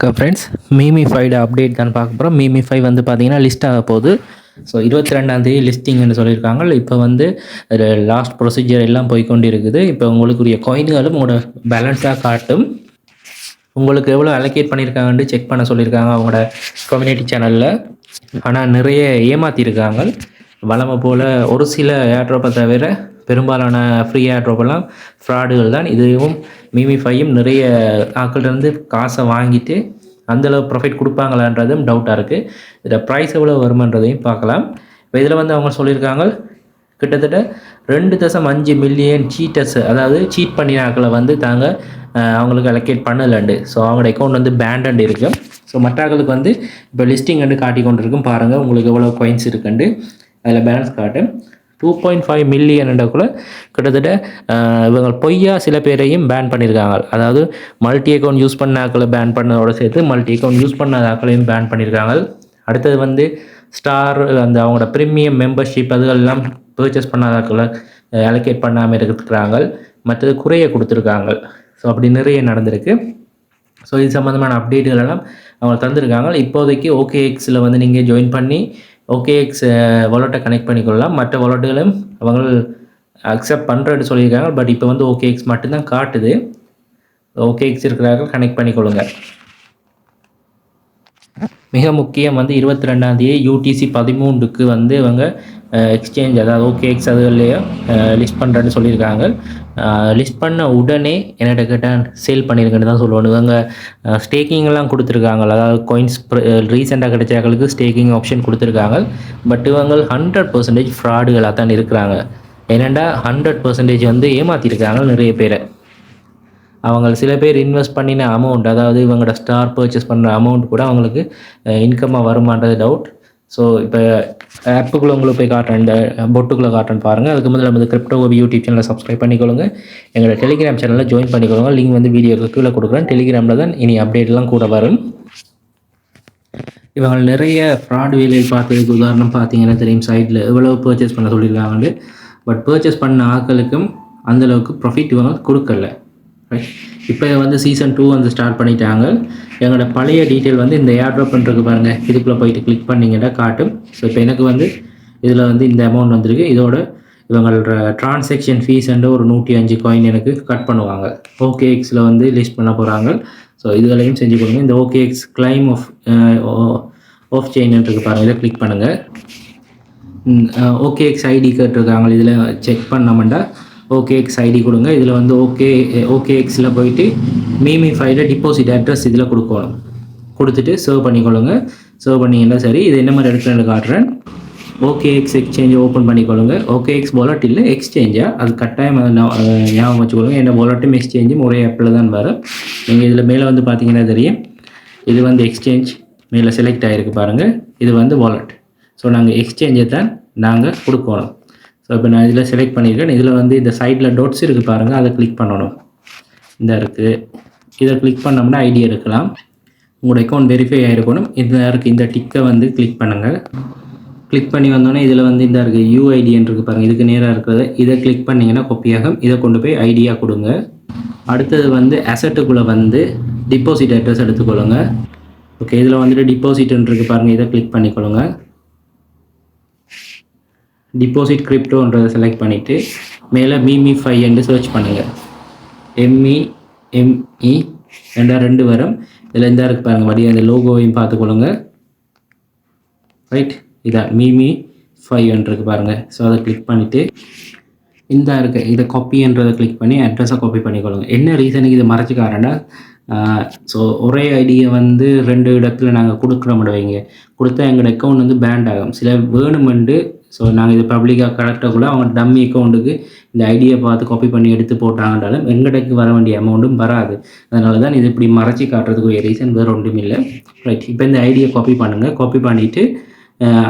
வணக்கம் friends மீமி ஃபைவோட update தான் பார்க்க போகிறோம் மீமி ஃபைவ் வந்து பார்த்தீங்கன்னா லிஸ்ட் ஆக போகுது. ஸோ இருபத்தி ரெண்டாந்தேதி லிஸ்டிங்னு சொல்லியிருக்காங்க இப்போ வந்து லாஸ்ட் ப்ரொசீஜர் எல்லாம் போய்கொண்டு இருக்குது இப்போ உங்களுக்குரிய காயின்களும் உங்களோட பேலன்ஸாக காட்டும். உங்களுக்கு எவ்வளோ அலோகேட் பண்ணியிருக்காங்கன்னு செக் பண்ண சொல்லியிருக்காங்க அவங்களோட கம்யூனிட்டி சேனலில் ஆனால் நிறைய ஏமாற்றிருக்காங்க வளமை போல் ஒரு சில ஏட்ரோப்பை தவிர பெரும்பாலான ஃப்ரீ ஏட்ரோப்பெல்லாம் ஃப்ராடுகள் தான். இதுவும் மிமி ஃபையும் நிறைய ஆக்கள்கிட்டருந்து காசை வாங்கிட்டு அந்தளவு ப்ராஃபிட் கொடுப்பாங்களான்றதும் டவுட்டாக இருக்குது இதில் ப்ரைஸ் எவ்வளோ வருமன்றதையும் பார்க்கலாம். இப்போ இதில் வந்து அவங்க சொல்லியிருக்காங்க. கிட்டத்தட்ட ரெண்டு தசம் அஞ்சு மில்லியன் சீட்டர்ஸ் அதாவது சீட் பண்ணின ஆக்களை வந்து தாங்க அவங்களுக்கு அலோகேட் பண்ணலண்டு. ஸோ அவங்களோட அக்கௌண்ட் வந்து பேண்டண்ட் இருக்கும் ஸோ மற்ற ஆக்களுக்கு வந்து இப்போ லிஸ்டிங் வந்து காட்டி கொண்டு இருக்கும் பாருங்கள் உங்களுக்கு எவ்வளோ கொயின்ஸ் இருக்குண்டு. அதில் பேலன்ஸ் காட்டும். டூ பாயிண்ட் ஃபைவ் மில்லியன்ன்றக்குள்ள கிட்டத்தட்ட இவங்க பொய்யா சில பேரையும் பேன் பண்ணியிருக்காங்க அதாவது மல்டி அக்கௌண்ட் யூஸ் பண்ண ஆக்களை பேன் பண்ணதோட சேர்த்து மல்டி அக்கௌண்ட் யூஸ் பண்ணாத ஆக்களையும் பேன் பண்ணியிருக்காங்க அடுத்தது வந்து ஸ்டார் அந்த அவங்களோட ப்ரீமியம் மெம்பர்ஷிப் அதுகளெல்லாம் பர்ச்சேஸ் பண்ணாத ஆக்களை அலோகேட் பண்ணாமல் இருக்கிறாங்க. மற்றது குறைய கொடுத்துருக்காங்க. ஸோ அப்படி நிறைய நடந்திருக்கு. ஸோ இது சம்மந்தமான அப்டேட்டுகள் எல்லாம் அவங்க தந்திருக்காங்க. இப்போதைக்கு ஓகேஎக்ஸில் வந்து நீங்கள் ஜாயின் பண்ணி ஓகேஎக்ஸ் வாலெட்டை கனெக்ட் பண்ணிக்கொள்ளலாம். மற்ற வாலெட்டுகளும் அவங்க அக்செப்ட் பண்ணுறேன்னு சொல்லியிருக்காங்க. பட் இப்போ வந்து ஓகேஎக்ஸ் மட்டும்தான் காட்டுது. ஓகேஎக்ஸ் இருக்கிறாங்க கனெக்ட் பண்ணிக்கொள்ளுங்க. மிக முக்கியம் வந்து இருபத்தி ரெண்டாந்தேதி யூடிசி பதிமூன்றுக்கு வந்து இவங்க எக்ஸ்சேஞ்ச் அதாவது ஓகேஎக்ஸ் அதுலேயோ லிஸ்ட் பண்ணுறேன்னு சொல்லியிருக்காங்க. லிஸ்ட் பண்ண உடனே என்னட்ட கேட்டால் சேல் பண்ணியிருக்கேன்னு தான் சொல்லுவாங்க இவங்க ஸ்டேக்கிங்லாம் கொடுத்துருக்காங்க அதாவது கோயின்ஸ் ரீசெண்டாக கிடைச்சவங்களுக்கு ஸ்டேக்கிங் ஆப்ஷன் கொடுத்துருக்காங்க. பட் இவங்க ஹண்ட்ரட் பர்சன்டேஜ் ஃப்ராடுகளாக தான் இருக்கிறாங்க. ஏனெண்டா ஹண்ட்ரட் பர்சன்டேஜ் வந்து ஏமாற்றிருக்காங்க நிறைய பேரை. அவங்க சில பேர் இன்வெஸ்ட் பண்ணின அமௌண்ட் அதாவது இவங்களோட ஸ்டார் பர்ச்சேஸ் பண்ணுற அமௌண்ட் கூட அவங்களுக்கு இன்கம்மாக வருமானது டவுட் ஸோ இப்போ ஆப்புக்குள்ளே உங்களுக்கு போய் காட்டுறேன். இந்த பொட்டுக்குள்ளே காட்டுறேன் பாருங்கள் அதுக்கு முதல்ல நம்ம கிரிப்டோ யூடியூப் சேனலை சப்ஸ்கிரைப் பண்ணிக்கொள்ளுங்க. எங்களோட டெலிகிராம் சேனலில் ஜாயின் பண்ணிக்கொள்ளுங்க. லிங்க் வந்து வீடியோக்கு கீழே கொடுக்குறேன். டெலிகிராமில் தான் இனி அப்டேட்லாம் கூட வரும். இவங்க நிறைய ஃப்ராட் வேலை பார்த்ததுக்கு உதாரணம் பார்த்தீங்கன்னா தெரியும். சைட்டில் எவ்வளோ பர்ச்சேஸ் பண்ண சொல்லியிருக்காங்க பட் பர்ச்சேஸ் பண்ண ஆட்களுக்கும் அந்தளவுக்கு ப்ராஃபிட் இவங்க கொடுக்கல. ரைட் இப்போ வந்து சீசன் டூ வந்து ஸ்டார்ட் பண்ணிட்டாங்க. எங்களோட பழைய டீட்டெயில் வந்து இந்த ஏர்ட்ராப் பண்ணுறதுக்கு பாருங்கள் இதுக்குள்ளே போயிட்டு கிளிக் பண்ணிங்கன்னா காட்டும். ஸோ இப்போ எனக்கு வந்து இதில் வந்து இந்த அமௌண்ட் வந்திருக்கு. இதோட இவங்களோட டிரான்சாக்ஷன் ஃபீஸ் என்ற ஒரு நூற்றி அஞ்சு காயின் எனக்கு கட் பண்ணுவாங்க. ஓகேஎக்ஸில் வந்து லிஸ்ட் பண்ண போகிறாங்க ஸோ இதுகளையும் செஞ்சு கொடுங்க. இந்த ஓகேஎக்ஸ் கிளைம் ஆஃப் ஆஃப் செயின்ன்றது பாருங்கள் இதை கிளிக் பண்ணுங்கள் ஓகேஎக்ஸ் ஐடி கேட்டிருக்காங்க. இதில் செக் பண்ணோம்னா ஓகேஎக்ஸ் ஐடி கொடுங்க. இதில் வந்து ஓகே ஓகேஎக்ஸில் போயிட்டு மீமி ஃபைல டிபாசிட் அட்ரஸ் இதில் கொடுக்கணும். கொடுத்துட்டு சர்வ் பண்ணிக்கொள்ளுங்க. சர்வ் பண்ணிங்கன்னா சரி இது என்ன மாதிரி எடுக்கிறேன்னு காட்டுறேன். ஓகேஎக்ஸ் எக்ஸ்சேஞ்ச் ஓப்பன் பண்ணிக்கொள்ளுங்க. ஓகேஎக்ஸ் வாலெட் இல்லை எக்ஸ்சேஞ்சாக அது கட்டாயம் அதை ஞாபகம் வச்சுக்கொள்ளுங்க. என்ன வாலெட்டும் எக்ஸ்சேஞ்சும் ஒரே ஆப்பில் தான் வரும். நீங்கள் இதில் மேலே வந்து பார்த்தீங்கன்னா தெரியும். இது வந்து எக்ஸ்சேஞ்ச் மேலே செலக்ட் ஆகிருக்கு பாருங்கள் இது வந்து வாலெட் ஸோ நாங்கள் எக்ஸ்சேஞ்சை தான் நாங்கள் கொடுக்கணும். ஸோ இப்போ நான் இதில் செலக்ட் பண்ணியிருக்கேன். இதில் வந்து இந்த சைடில் டோட்ஸ் இருக்குது பாருங்கள் அதை கிளிக் பண்ணணும். இந்த இருக்குது இதை கிளிக் பண்ணோம்னா ஐடி எடுக்கலாம். உங்களோட அக்கௌண்ட் வெரிஃபை ஆகிருக்கணும் இந்த இருக்குது இந்த டிக்கை வந்து கிளிக் பண்ணுங்கள் கிளிக் பண்ணி வந்தோடனே இதில் வந்து இந்த இருக்குது யூஐடின்னு இருக்குது பாருங்கள் இதுக்கு நேராக இருக்கிறது. இதை கிளிக் பண்ணிங்கன்னா கொப்பியாகும் இதை கொண்டு போய் ஐடியா கொடுங்க. அடுத்தது வந்து அசட்டுக்குள்ளே வந்து டிபாசிட் அட்ரஸ் எடுத்துக்கொள்ளுங்க. ஓகே இதில் வந்துட்டு டிபாசிட்னு இருக்குது பாருங்கள் இதை கிளிக் பண்ணிக்கொள்ளுங்க. டிபாசிட் கிரிப்டோன்றதை செலக்ட் பண்ணிவிட்டு மேலே மிமி ஃபைவ் என்று சர்ச் பண்ணுங்கள் எம்இ எம்இ ரெண்டா ரெண்டு வரும். இதில் இந்த இருக்கு பாருங்கள் வடி அந்த லோகோவையும் பார்த்துக்கொள்ளுங்க. ரைட் இதான் மிமி ஃபைவ் இருக்கு பாருங்கள் ஸோ அதை கிளிக் பண்ணிவிட்டு இந்த இருக்க. இதை காப்பின்றதை கிளிக் பண்ணி அட்ரஸை காப்பி பண்ணிக்கொள்ளுங்க. என்ன ரீசனுக்கு இதை மறைச்சு ஸோ ஒரே ஐடியை வந்து ரெண்டு இடத்துல நாங்கள் கொடுக்குறோம் வைங்க. கொடுத்தா எங்களோட அக்கௌண்ட் வந்து பேண்ட் ஆகும். சில வேணுமெண்டு ஸோ நாங்கள் இது பப்ளிக்காக கரெக்டாக அவங்க டம்மி அக்கௌண்ட்டுக்கு இந்த ஐடியை பார்த்து காப்பி பண்ணி எடுத்து போட்டாங்கன்றாலும் எங்கடைக்கு வர வேண்டிய அமௌண்ட்டும் வராது. அதனால தான் இது இப்படி மறைச்சி காட்டுறதுக்கு ரீசன் வேறு ஒன்றும் இல்லை. ரைட் இப்போ இந்த ஐடியை காப்பி பண்ணுங்கள் காப்பி பண்ணிவிட்டு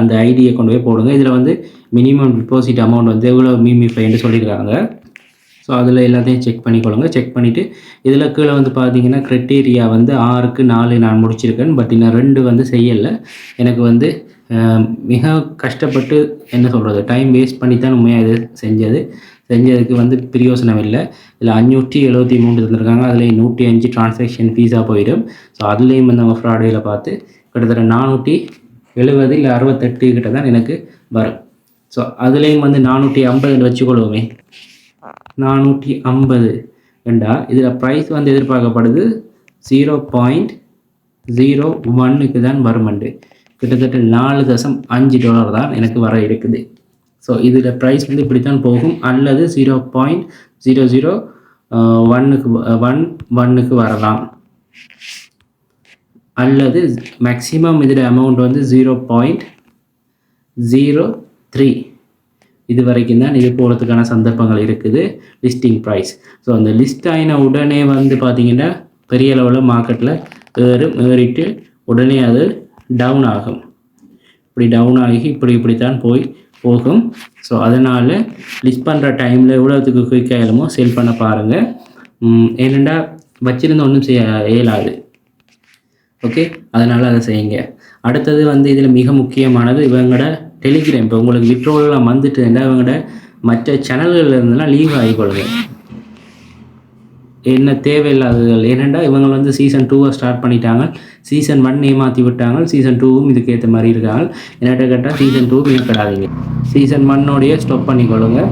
அந்த ஐடியை கொண்டு போய் போடுங்க. இதில் வந்து மினிமம் டிபாசிட் அமௌண்ட் வந்து எவ்வளோ மீமி ஃபைன்னு சொல்லியிருக்காங்க. ஸோ அதில் எல்லாத்தையும் செக் பண்ணிக்கொள்ளுங்க. செக் பண்ணிவிட்டு இதில் கீழே வந்து பார்த்தீங்கன்னா க்ரைட்டீரியா வந்து ஆறுக்கு நாலு நான் முடிச்சிருக்கேன். பட் இன்னும் ரெண்டு வந்து செய்யலை. எனக்கு வந்து மிக கஷ்டப்பட்டு என்ன சொல்கிறது டைம் வேஸ்ட் பண்ணி தான் உண்மையாக இது செஞ்சது. செஞ்சதுக்கு வந்து பிரியோசனம் இல்லை. இதில் அஞ்சூற்றி எழுபத்தி மூணு தந்திருக்காங்க. அதுலேயும் நூற்றி அஞ்சு டிரான்சாக்ஷன் ஃபீஸாக போயிடும். ஸோ அதுலேயும் வந்து அவங்க ஃப்ராடுகளை பார்த்து கிட்டத்தட்ட நானூற்றி எழுபது இல்லை அறுபத்தெட்டு கிட்ட தான் எனக்கு வரும். ஸோ அதுலேயும் வந்து நானூற்றி ஐம்பது வச்சுக்கொள்வோமே. நானூற்றி ஐம்பது ரெண்டா இதில் ப்ரைஸ் வந்து எதிர்பார்க்கப்படுது ஜீரோ பாயிண்ட் ஜீரோ ஒன்னுக்கு தான் வருமண்டு கிட்டத்தட்ட நாலு தசம் அஞ்சு டாலர் தான் எனக்கு வர இருக்குது ஸோ இதில் ப்ரைஸ் வந்து இப்படி தான் போகும். அல்லது ஜீரோ பாயிண்ட் ஜீரோ ஜீரோ ஒன்னுக்கு ஒன் ஒன்னுக்கு வரலாம். அல்லது மேக்ஸிமம் இதில் அமௌண்ட் வந்து ஜீரோ பாயிண்ட் ஜீரோ த்ரீ இது வரைக்கும் தான் இது போகிறதுக்கான சந்தர்ப்பங்கள் இருக்குது. லிஸ்டிங் ப்ரைஸ் ஸோ அந்த லிஸ்ட் ஆகின உடனே வந்து பார்த்திங்கன்னா பெரிய அளவில் மார்க்கெட்டில் ஏறும் ஏறிட்டு உடனே அது டவுன் ஆகும். இப்படி டவுன் ஆகி இப்படி இப்படித்தான் போய் போகும். ஸோ அதனால் லிஸ்ட் பண்ணுற டைமில் எவ்வளோத்துக்கு குயிக்காக இயலுமோ சேல் பண்ண பாருங்கள் ஏனெண்டா வச்சிருந்த ஒன்றும் செய்ய இயலாது. ஓகே அதனால் அதை செய்யுங்க. அடுத்தது வந்து இதில் மிக முக்கியமானது இவங்களோட டெலிகிராம் இப்போ உங்களுக்கு விட்ரோலாம் வந்துட்டுன்னா இவங்களோட மற்ற சேனல்கள் இருந்தெல்லாம் லீவ் ஆகிக்கொள்ளுங்க. என்ன தேவையில்லாததுகள்? ஏனெண்டா இவங்க வந்து சீசன் டூவை ஸ்டார்ட் பண்ணிட்டாங்க. சீசன் ஒன் ஏமாற்றி விட்டாங்க. சீசன் டூவும் இதுக்கு ஏற்ற மாதிரி இருக்காங்க. என்னட்ட கேட்டால் சீசன் டூ மினக்கடாதீங்க. சீசன் ஒன்னோடையே ஸ்டாப் பண்ணிக்கொள்ளுங்க.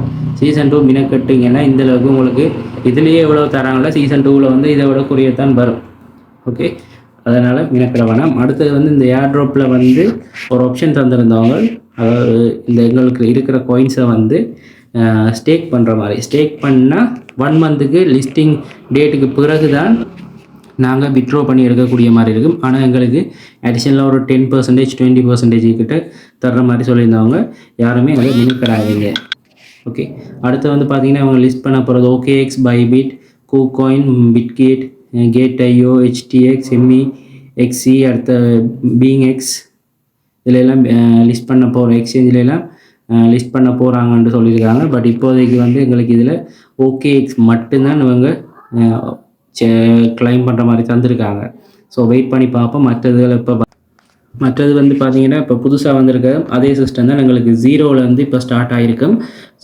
சீசன் டூ மினக்கட்டிங்கன்னா இந்தளவுக்கு உங்களுக்கு இதுலேயே எவ்வளோ தராங்களோ சீசன் டூவில் வந்து இதை விட குறையத்தான் வரும். ஓகே அதனால் மினக்கிட வேணாம். அடுத்தது வந்து இந்த ஏர்ட்ராப்பில் வந்து ஒரு ஆப்ஷன் தந்திருந்தவங்க அதாவது இந்த எங்களுக்கு இருக்கிற காயின்ஸை வந்து ஸ்டேக் பண்ணுற மாதிரி. ஸ்டேக் பண்ணால் ஒன் மந்த்துக்கு லிஸ்டிங் டேட்டுக்கு பிறகு தான் நாங்கள் விட்ரோ பண்ணி எடுக்கக்கூடிய மாதிரி இருக்கும். ஆனால் எங்களுக்கு அடிஷனலாக ஒரு டென் பர்சன்டேஜ் டுவெண்ட்டி பர்சன்டேஜ் கிட்ட தர்ற மாதிரி சொல்லியிருந்தவங்க யாருமே அதை மினுக்கடாதீங்க. ஓகே அடுத்து வந்து பார்த்தீங்கன்னா அவங்க லிஸ்ட் பண்ண போகிறது OKX Bybit KuCoin Bitget Gate ஐயோ ஹெச்டிஎக்ஸ் எம்இ எக்ஸி அடுத்த பீங் எக்ஸ் இதில் எல்லாம் லிஸ்ட் பண்ண போகிற எக்ஸ்சேஞ்சில் எல்லாம் லிஸ்ட் பண்ண போகிறாங்கன்ட்டு சொல்லியிருக்காங்க. பட் இப்போதைக்கு வந்து எங்களுக்கு இதில் ஓகேஎக்ஸ் மட்டும்தான் இவங்க கிளைம் பண்ணுற மாதிரி தந்திருக்காங்க. ஸோ வெயிட் பண்ணி பார்ப்போம். மற்றதுகள் இப்போ மற்றது வந்து பார்த்தீங்கன்னா இப்போ புதுசாக வந்திருக்க அதே சிஸ்டம் தான் எங்களுக்கு ஜீரோலேருந்து இப்போ ஸ்டார்ட் ஆகிருக்கும்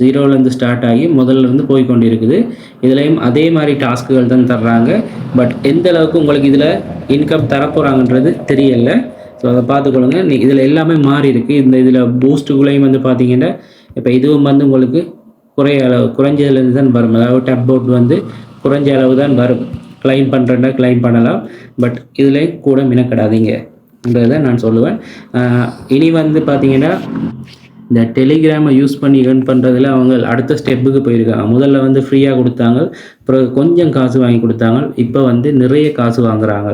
ஜீரோலேருந்து ஸ்டார்ட் ஆகி முதல்ல இருந்து போய் கொண்டு இருக்குது இதுலேயும் அதே மாதிரி டாஸ்க்குகள் தான் தர்றாங்க. பட் எந்த அளவுக்கு உங்களுக்கு இதில் இன்கம் தரப்போகிறாங்கன்றது தெரியலை. ஸோ அதை பார்த்துக்கொள்ளுங்க. நீ இதில் எல்லாமே மாறி இருக்குது இந்த இதில் பூஸ்ட்டுக்குள்ளேயும் வந்து பார்த்தீங்கன்னா இப்போ இதுவும் வந்து உங்களுக்கு குறைய அளவு குறைஞ்சதுலேருந்து தான் வரும். அதாவது டப் அவுட் வந்து குறைஞ்ச அளவு தான் வரும். கிளைம் பண்ணுறேன்னா கிளைம் பண்ணலாம். பட் இதில் கூட மினக்கடாதீங்கன்றதை நான் சொல்லுவேன். இனி வந்து பார்த்தீங்கன்னா இந்த டெலிகிராமை யூஸ் பண்ணி ஏர்ன் பண்ணுறதுல அவங்க அடுத்த ஸ்டெப்புக்கு போயிருக்காங்க. முதல்ல வந்து ஃப்ரீயாக கொடுத்தாங்க. அப்புறம் கொஞ்சம் காசு வாங்கி கொடுத்தாங்க. இப்போ வந்து நிறைய காசு வாங்குறாங்க.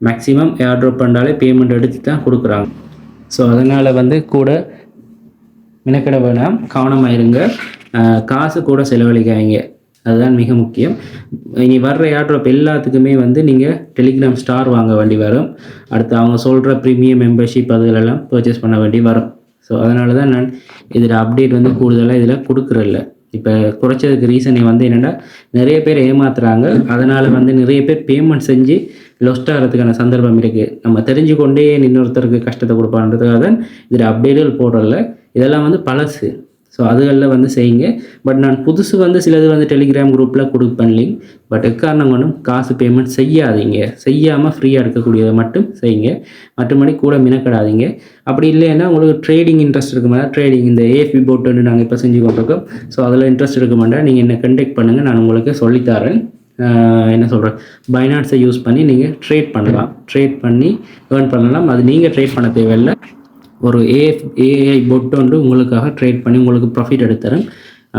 மேக்ஸிமம் ஏர்ட்ராப் பண்ணாலே பேமெண்ட் எடுத்து தான் கொடுக்குறாங்க. ஸோ அதனால் வந்து கூட மினக்கிட வேணாம். கவனமாக இருங்க காசு கூட செலவழிக்காதீங்க. அதுதான் மிக முக்கியம். இனி வர்ற ஏர்ட்ராப் எல்லாத்துக்குமே வந்து நீங்கள் டெலிகிராம் ஸ்டார் வாங்க வேண்டி வரும். அடுத்து அவங்க சொல்கிற ப்ரீமியம் மெம்பர்ஷிப் அதிலெல்லாம் பர்ச்சேஸ் பண்ண வேண்டி வரும். ஸோ அதனால தான் நான் இதில் அப்டேட் வந்து கூடுதலாக இதில் கொடுக்குறதில்ல. இப்போ குறைச்சதுக்கு ரீசனே வந்து என்னென்னா நிறைய பேர் ஏமாத்துறாங்க. அதனால் வந்து நிறைய பேர் பேமெண்ட் செஞ்சு லொஸ்ட் ஆகிறதுக்கான சந்தர்ப்பம் இருக்குது நம்ம தெரிஞ்சு கொண்டே இன்னொருத்தருக்கு கஷ்டத்தை கொடுப்பான்றதுக்காக தான் இதில் அப்டேட்டுகள் போடுறதில்ல. இதெல்லாம் வந்து பழசு. ஸோ அதுகளில் வந்து செய்யுங்க. பட் நான் புதுசு வந்து சிலது வந்து டெலிகிராம் குரூப்பில் கொடுப்பேன் லிங்க் பட் எக்காரணம் கொண்டும் காசு பேமெண்ட் செய்யாதீங்க. செய்யாமல் ஃப்ரீயாக எடுக்கக்கூடியதை மட்டும் செய்யுங்க. மற்றபடி கூட மினக்கடாதீங்க. அப்படி இல்லைன்னா உங்களுக்கு ட்ரேடிங் இன்ட்ரெஸ்ட் இருக்க மாதிரி ட்ரேடிங் இந்த ஏஃபி போட்டுன்னு நாங்கள் இப்போ செஞ்சு கொண்டிருக்கோம். ஸோ அதில் இன்ட்ரெஸ்ட் இருக்க மாட்டேன் நீங்கள் என்ன கண்டெக்ட் பண்ணுங்கள் நான் உங்களுக்கு சொல்லித்தரேன். என்ன சொல்கிறேன் பைனான்ஸை யூஸ் பண்ணி நீங்கள் ட்ரேட் பண்ணலாம். ட்ரேட் பண்ணி ஏர்ன் பண்ணலாம். அது நீங்கள் ட்ரேட் பண்ண தேவையில்லை. ஒரு ஏஎஃப் ஏஐ பொட் ஒன்று உங்களுக்காக ட்ரேட் பண்ணி உங்களுக்கு ப்ராஃபிட் எடுத்துறேன்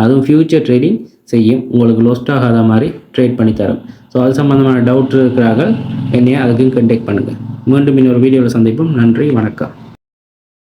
அதுவும் ஃப்யூச்சர் ட்ரேடிங் செய்யும். உங்களுக்கு லோஸ்ட் ஆகாத மாதிரி ட்ரேட் பண்ணி தரும். ஸோ அது சம்மந்தமான டவுட் இருக்கிறார்கள் என்னையை அதுக்கும் கண்டெக்ட் பண்ணுங்கள் மீண்டும் இன்னொரு வீடியோவில் சந்திப்போம். நன்றி வணக்கம்.